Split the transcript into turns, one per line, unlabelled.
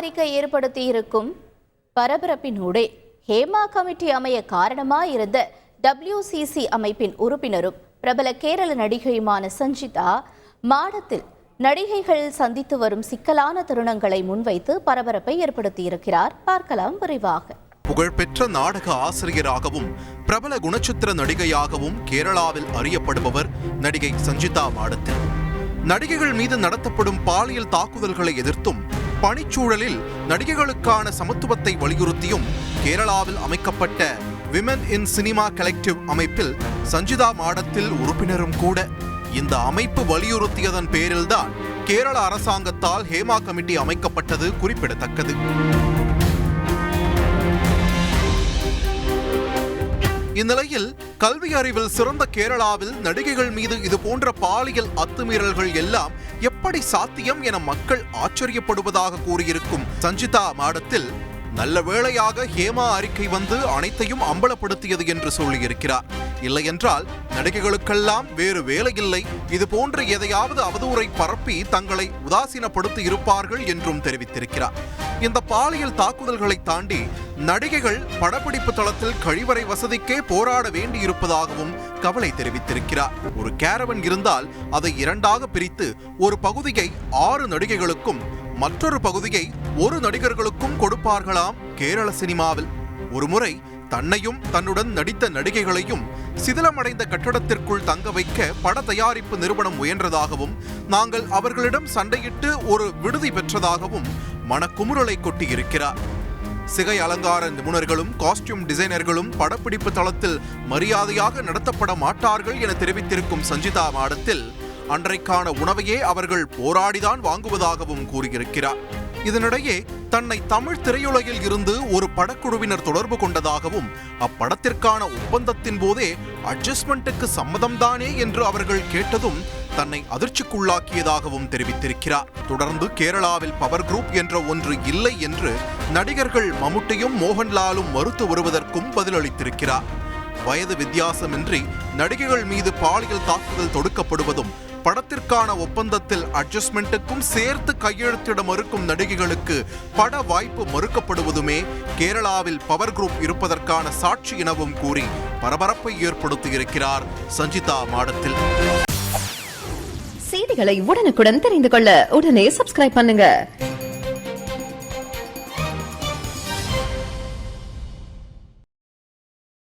அறிக்கை ஏற்படுத்தியிருக்கும் பரபரப்பினூடே ஹேமா கமிட்டி அமைய காரணமாயிருந்த டபிள்யூசிசி அமைப்பின் உறுப்பினரும் பிரபல கேரள நடிகையுமான சஞ்சிதா மாடத்தில் நடிகைகள் சந்தித்து வரும் சிக்கலான தருணங்களை முன்வைத்து பரபரப்பை ஏற்படுத்தியிருக்கிறார். பார்க்கலாம் விரைவாக.
புகழ்பெற்ற நாடக ஆசிரியராகவும் பிரபல குணச்சித்திர நடிகையாகவும் கேரளாவில் அறியப்படுபவர் நடிகை சஞ்சிதா மாடத்தில். நடிகைகள் மீது நடத்தப்படும் பாலியல் தாக்குதல்களை எதிர்த்தும் பணிச்சூழலில் நடிகைகளுக்கான சமத்துவத்தை வலியுறுத்தியும் கேரளாவில் அமைக்கப்பட்ட விமன் இன் சினிமா கலெக்டிவ் அமைப்பில் சஞ்சிதா மாடத்தில் உறுப்பினரும் கூட. இந்த அமைப்பு வலியுறுத்தியதன் பேரில்தான் கேரள அரசாங்கத்தால் ஹேமா கமிட்டி அமைக்கப்பட்டது குறிப்பிடத்தக்கது. இந்நிலையில் கல்வி அறிவில் சிறந்த கேரளாவில் நடிகைகள் மீது இது போன்ற பாலியல் அத்துமீறல்கள் எல்லாம் எப்படி சாத்தியம் என மக்கள் ஆச்சரியப்படுவதாக கூறியிருக்கும். சஞ்சிதா மாடத்தில் நல்ல வேளையாக ஹேமா அறிக்கை வந்து அனைத்தையும் அம்பலப்படுத்தியது என்று சொல்லியிருக்கிறார். இல்லையென்றால் நடிகைகளுக்கெல்லாம் வேறு வேலையில்லை. இது போன்ற எதையாவது அவதூறை பரப்பி தங்களை உதாசீனப்படுத்தி இருப்பார்கள் என்றும் தெரிவித்திருக்கிறார். இந்த பாலியல் தாக்குதல்களை தாண்டி நடிகைகள் படப்பிடிப்பு தளத்தில் கழிவறை வசதிக்கே போராட வேண்டியிருப்பதாகவும் கவலை தெரிவித்திருக்கிறார். ஒரு கேரவன் இருந்தால் அதை இரண்டாக பிரித்து ஒரு பகுதியை ஆறு நடிகைகளுக்கும் மற்றொரு பகுதியை ஒரு நடிகர்களுக்கும் கொடுப்பார்களாம் கேரள சினிமாவில். ஒருமுறை தன்னையும் தன்னுடன் நடித்த நடிகைகளையும் சிதிலமடைந்த கட்டடத்திற்குள் தங்க வைக்க பட தயாரிப்பு நிறுவனம் முயன்றதாகவும் நாங்கள் அவர்களிடம் சண்டையிட்டு ஒரு விடுதி பெற்றதாகவும் மனக்குமுறலை கொட்டியிருக்கிறார். சிகை அலங்கார நிபுணர்களும் காஸ்டியூம் டிசைனர்களும் படப்பிடிப்பு தளத்தில் மரியாதையாக நடத்தப்பட மாட்டார்கள் என தெரிவித்திருக்கும் சஞ்சிதா மாடத்தில் அன்றைக்கான உணவையே அவர்கள் போராடிதான் வாங்குவதாகவும் கூறியிருக்கிறார். இதனிடையே தன்னை தமிழ் திரையுலகில் இருந்து ஒரு படக்குழுவினர் தொடர்பு கொண்டதாகவும் அப்படத்திற்கான ஒப்பந்தத்தின் போதே அட்ஜஸ்ட்மெண்ட்டுக்கு சம்மதம்தானே என்று அவர்கள் கேட்டதும் தன்னை அதிர்ச்சிக்குள்ளாக்கியதாகவும் தெரிவித்திருக்கிறார். தொடர்ந்து கேரளாவில் பவர் குரூப் என்ற ஒன்று இல்லை என்று நடிகர்கள் மம்முட்டியும் மோகன்லாலும் மறுத்து வருவதற்கும் பதிலளித்திருக்கிறார். வயது வித்தியாசமின்றி நடிகைகள் மீது பாலியல் தாக்குதல் தொடுக்கப்படுவதும் படத்திற்கான ஒப்பந்தத்தில் அட்ஜஸ்ட்மெண்ட்டுக்கும் சேர்த்து கையெழுத்திட மறுக்கும் நடிகைகளுக்கு பட வாய்ப்பு மறுக்கப்படுவதுமே கேரளாவில் பவர் குரூப் இருப்பதற்கான சாட்சி எனவும் கூறி பரபரப்பை ஏற்படுத்தியிருக்கிறார் சஞ்சிதா மாடத்தில்.
செய்திகளை உடனுக்குடன் தெரிந்து கொள்ள உடனே சப்ஸ்கிரைப் பண்ணுங்க.